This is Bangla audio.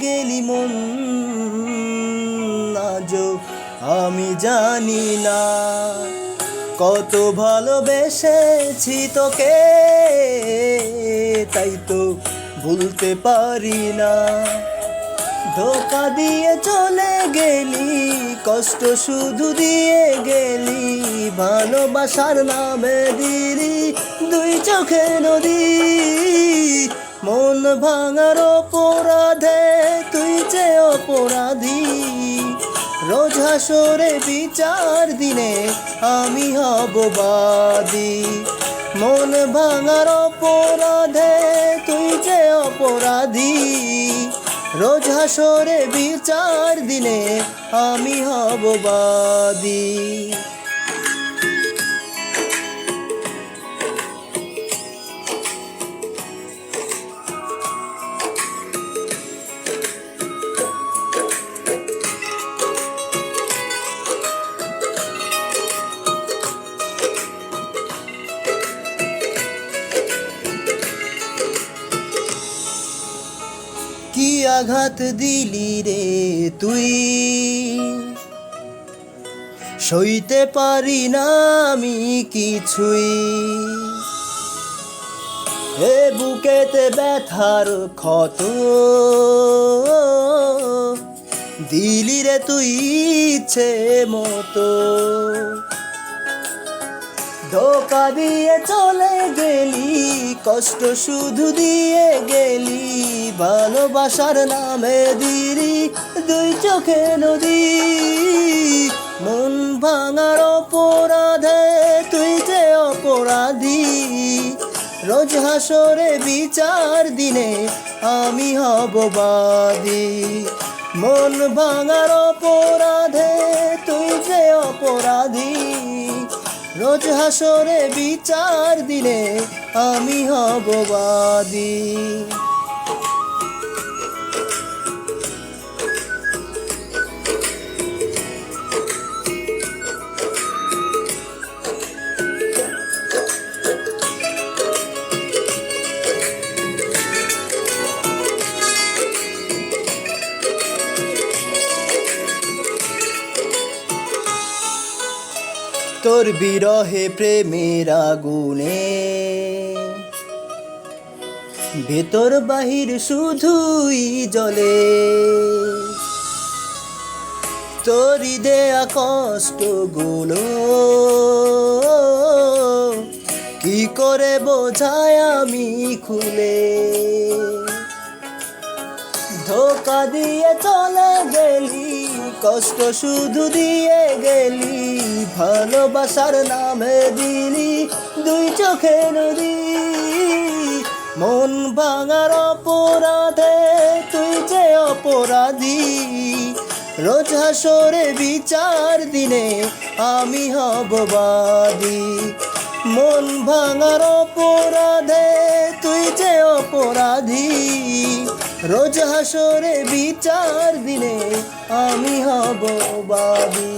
গেলি মন? আজ আমি জানি না। কত ভালোবেসেছি তোকে, তাই তো ভুলতে পারি না। ধোকা দিয়ে চলে গেলি, কষ্ট শুধু দিয়ে গেলি, ভালোবাসার নামে দিলি দুই চোখে নদী। মন ভাঙার অপরাধে তুই যে অপরাধী। রোজ হাসরে বিচার দিনে আমি হব বাদী। মন ভাঙার অপরাধে তুই যে অপরাধী। রোজ হাসরে বিচার দিনে আমি হব বাদী। কি আঘাত দিলি রে তুই? সইতে পারি না আমি কিছুই। এ বুকেতে ব্যথার ক্ষত দিলি রে তুই ইচ্ছে মতো। ধোকা দিয়ে চলে গেলি, কষ্ট শুধু দিয়ে গেলি, ভালোবাসার নামে দিলি দুই চোখে নদী। মন ভাঙার অপরাধে তুই যে অপরাধী, রোজ হাসরে বিচার দিনে আমি হব বাদী। মন ভাঙার অপরাধে তুই যে অপরাধী রোজ হাসরে বিচার দিনে আমি হব বাদী। তোর বিরহে প্রেমের আগুনে। ভেতর বাহির শুধুই জলে। তোরই দেয়া কষ্টগুলো কি করে বোঝায় আমি খুলে? ধোকা দিয়ে চলে গেলি কষ্ট শুধু দিয়ে গেলি, ভালোবাসার নামে দিলি দুই চোখে নদী মন ভাঙার অপরাধে তুই যে অপরাধী। রোজ হাসরে বিচার দিনে আমি হব বাদী। মন ভাঙার অপরাধে তুই যে অপরাধী। রোজ হাসরে বিচার দিনে আমি হব বাদী